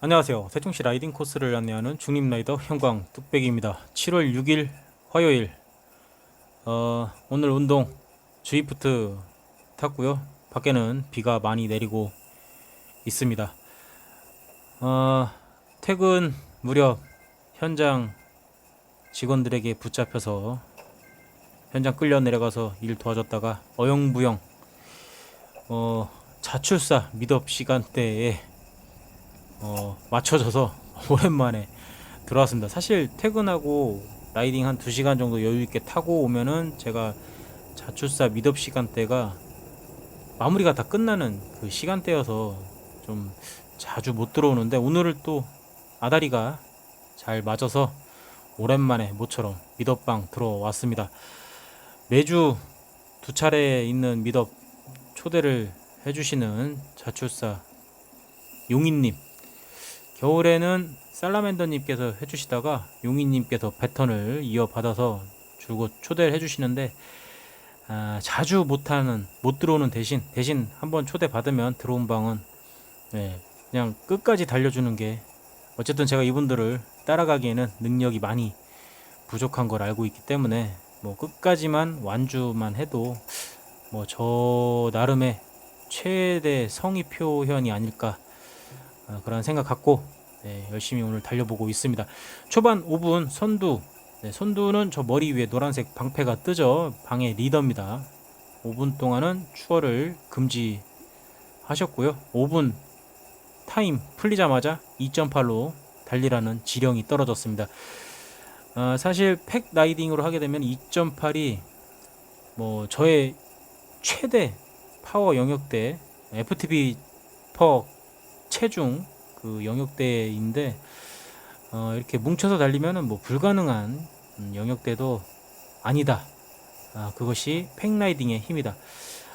안녕하세요. 세종시 라이딩 코스를 안내하는 중립 라이더 형광 뚝배기입니다. 7월 6일 화요일 어, 오늘 운동 주이프트 탔고요. 밖에는 비가 많이 내리고 있습니다. 어, 퇴근 무렵 현장 직원들에게 붙잡혀서 현장 끌려 내려가서 일 도와줬다가 어영부영 어, 자출사 미덥 시간대에 어, 맞춰져서 오랜만에 들어왔습니다. 사실 퇴근하고 라이딩 한 2시간 정도 여유 있게 타고 오면은 제가 자출사 미덥 시간대가 마무리가 다 끝나는 그 시간대여서 좀 자주 못 들어오는데 오늘은 또 아다리가 잘 맞아서 오랜만에 모처럼 미덥방 들어왔습니다. 매주 두 차례 있는 미덥 초대를 해주시는 자출사 용인님 겨울에는 살라맨더님께서 해주시다가 용인님께서 패턴을 이어받아서 줄곧 초대를 해주시는데 아, 자주 못하는 못 들어오는 대신 대신 한번 초대 받으면 들어온 방은 네, 그냥 끝까지 달려주는 게 어쨌든 제가 이분들을 따라가기에는 능력이 많이 부족한 걸 알고 있기 때문에 뭐 끝까지만 완주만 해도 뭐 저 나름의 최대 성의 표현이 아닐까 어, 그런 생각 갖고 네, 열심히 오늘 달려보고 있습니다. 초반 5분 선두 네, 선두는 저 머리 위에 노란색 방패가 뜨죠. 방의 리더입니다. 5분 동안은 추월을 금지하셨고요. 5분 타임 풀리자마자 2.8로 달리라는 지령이 떨어졌습니다. 어, 사실 팩 라이딩으로 하게 되면 2.8이 뭐 저의 최대 파워 영역대 FTB 퍼 체중 그 영역대인데 어, 이렇게 뭉쳐서 달리면은 뭐 불가능한 음, 영역대도 아니다. 아, 그것이 팩라이딩의 힘이다.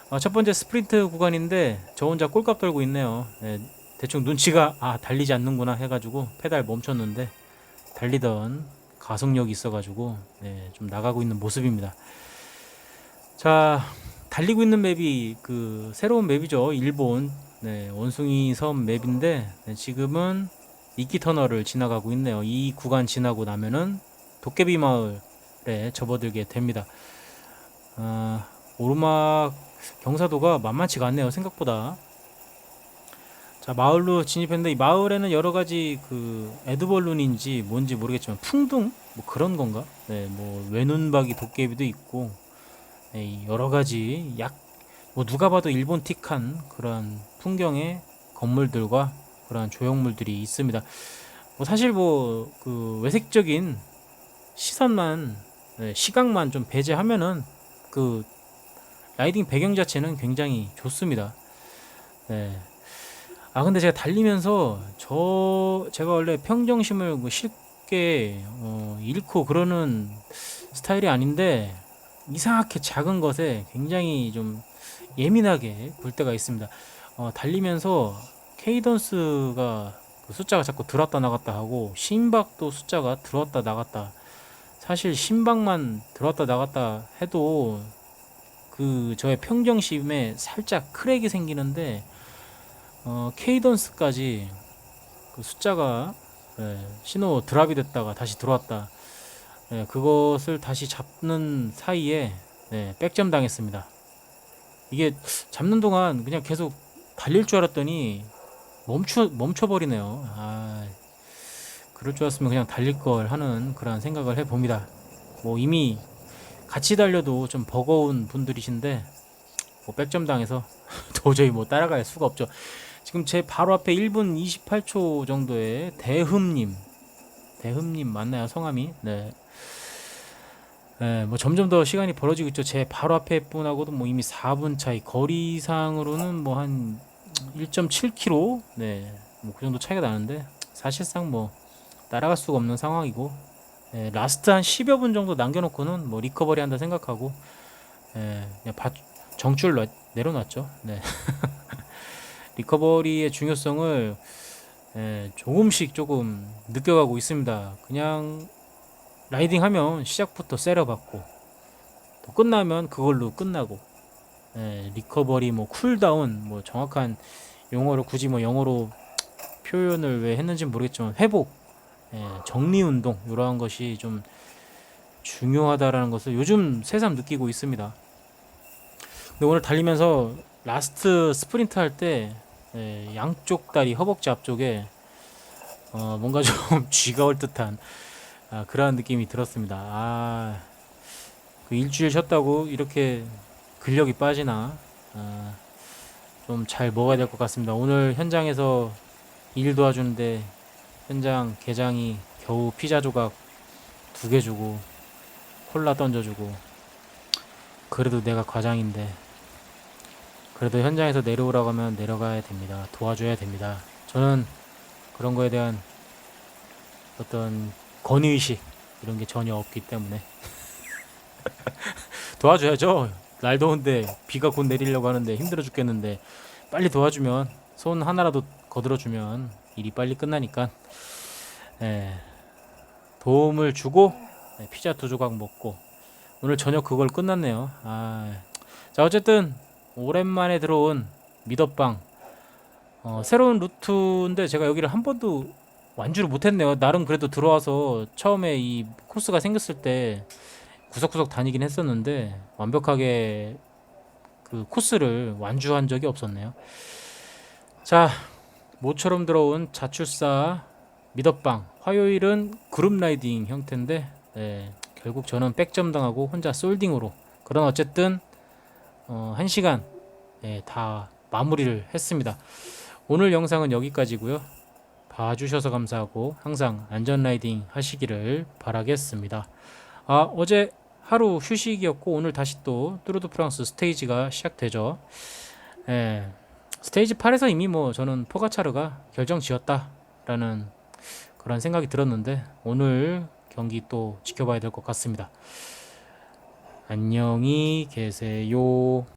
어, 첫 번째 스프린트 구간인데 저 혼자 꼴값 떨고 있네요. 네, 대충 눈치가 아 달리지 않는구나 해가지고 페달 멈췄는데 달리던 가속력이 있어가지고 네, 좀 나가고 있는 모습입니다. 자 달리고 있는 맵이 그 새로운 맵이죠. 일본 네, 원숭이 섬 맵인데 네, 지금은 이끼 터널을 지나가고 있네요. 이 구간 지나고 나면은 도깨비 마을에 접어들게 됩니다. 아, 오르막 경사도가 만만치가 않네요. 생각보다. 자, 마을로 진입했는데 이 마을에는 여러 가지 그 에드벌룬인지 뭔지 모르겠지만 풍등 뭐 그런 건가? 네, 뭐 외눈박이 도깨비도 있고 네, 이 여러 가지 약 뭐 누가 봐도 일본틱한 그런 풍경의 건물들과 그러한 조형물들이 있습니다. 뭐 사실 뭐 그 외색적인 시선만 네, 시각만 좀 배제하면은 그 라이딩 배경 자체는 굉장히 좋습니다. 네. 아 근데 제가 달리면서 저 제가 원래 평정심을 뭐 쉽게 어, 잃고 그러는 스타일이 아닌데 이상하게 작은 것에 굉장히 좀 예민하게 볼 때가 있습니다. 어, 달리면서 케이던스가 그 숫자가 자꾸 들었다 나갔다 하고 심박도 숫자가 들었다 나갔다. 사실 심박만 들었다 나갔다 해도 그 저의 평정심에 살짝 크랙이 생기는데 어, 케이던스까지 그 숫자가 예, 신호 드랍이 됐다가 다시 들어왔다. 예, 그것을 다시 잡는 사이에 예, 백점 당했습니다. 이게 잡는 동안 그냥 계속 달릴 줄 알았더니 멈춰 멈춰 버리네요. 아, 그럴 줄 알았으면 그냥 달릴 걸 하는 그런 생각을 해 봅니다. 뭐 이미 같이 달려도 좀 버거운 분들이신데 뭐 백점 당해서 도저히 뭐 따라갈 수가 없죠. 지금 제 바로 앞에 1분 28초 정도의 대흠님, 대흠님 맞나요 성함이? 네. 네, 뭐 점점 더 시간이 벌어지고 있죠. 제 바로 앞에 분하고도 뭐 이미 4분 차이, 거리상으로는 뭐 한 1.7km, 네, 뭐 그 정도 차이가 나는데 사실상 뭐 따라갈 수가 없는 상황이고, 네, 라스트 한 10여 분 정도 남겨놓고는 뭐 리커버리 한다 생각하고, 네, 그냥 바, 정줄 내- 내려놨죠. 네. 리커버리의 중요성을 예, 조금씩 조금 느껴가고 있습니다. 그냥 라이딩 하면 시작부터 세려받고 또 끝나면 그걸로 끝나고 예, 리커버리 뭐 쿨다운 뭐 정확한 용어를 굳이 뭐 영어로 표현을 왜 했는지 모르겠지만 회복, 예, 정리 운동 이러한 것이 좀 중요하다라는 것을 요즘 새삼 느끼고 있습니다. 근데 오늘 달리면서 라스트 스프린트 할 때 예, 양쪽 다리 허벅지 앞쪽에 어, 뭔가 좀 쥐가 올 듯한 아, 그러한 느낌이 들었습니다. 아, 그 일주일 쉬었다고 이렇게 근력이 빠지나 아, 좀잘 먹어야 될 것 같습니다. 오늘 현장에서 일 도와주는데 현장 계장이 겨우 피자 조각 두 개 주고 콜라 던져주고 그래도 내가 과장인데 그래도 현장에서 내려오라고 하면 내려가야 됩니다. 도와줘야 됩니다. 저는 그런 거에 대한 어떤 건의의식 이런 게 전혀 없기 때문에 도와줘야죠. 날 더운데 비가 곧 내리려고 하는데 힘들어 죽겠는데 빨리 도와주면 손 하나라도 거들어주면 일이 빨리 끝나니까 예, 도움을 주고 네, 피자 두 조각 먹고 오늘 저녁 그걸 끝났네요. 아, 자 어쨌든 오랜만에 들어온 미더빵 어, 새로운 루트인데 제가 여기를 한 번도 완주를 못했네요. 나름 그래도 들어와서 처음에 이 코스가 생겼을 때 구석구석 다니긴 했었는데 완벽하게 그 코스를 완주한 적이 없었네요. 자, 모처럼 들어온 자출사 미더빵 화요일은 그룹 라이딩 형태인데 네, 결국 저는 백점 당하고 혼자 솔딩으로 그런 어쨌든 어, 한 시간 네, 다 마무리를 했습니다. 오늘 영상은 여기까지고요. 봐주셔서 감사하고 항상 안전 라이딩 하시기를 바라겠습니다. 아 어제 하루 휴식이었고 오늘 다시 또 뚜르드 프랑스 스테이지가 시작되죠. 예, 스테이지 8에서 이미 뭐 저는 포가차르가 결정 지었다라는 그런 생각이 들었는데 오늘 경기 또 지켜봐야 될 것 같습니다. 안녕히 계세요.